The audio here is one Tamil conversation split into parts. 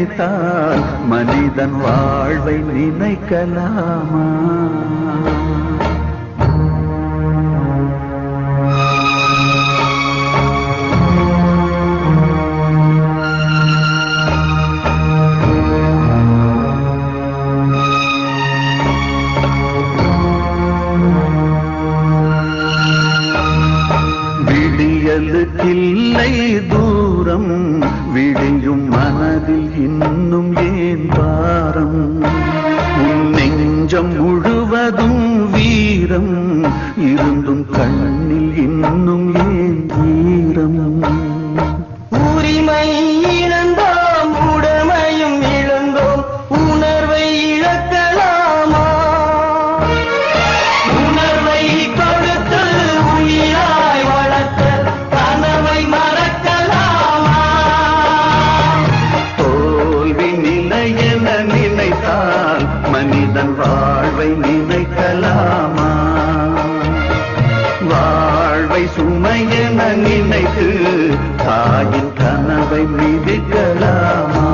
நினைத்தால் மனிதன் வாழ்வை நினைக்கலாமா? விடியலுக்கில்லை தூரம் விழியும் மனதில் இன்னும் ஏன் பாரம்? உன் நெஞ்சம் முழுவதும் வீரம் இருந்தும் கண்ணில் நினைத்தால் மனிதன் வாழ்வை நினைக்கலாமா? வாழ்வை சுமையென நினைத்து தாயின் கனவை மிதிக்கலாமா?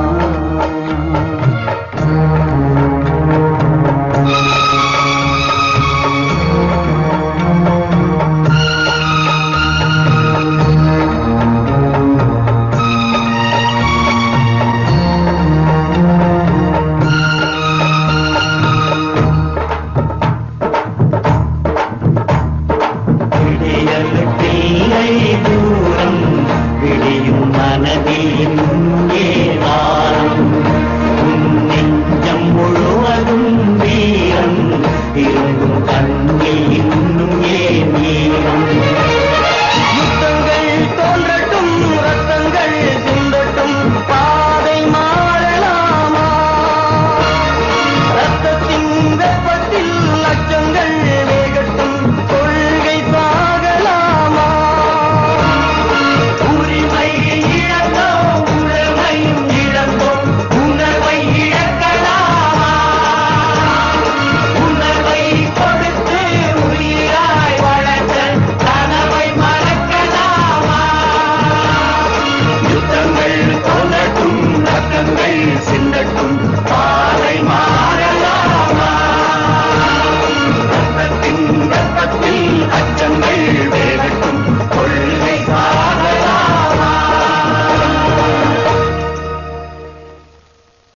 செய்து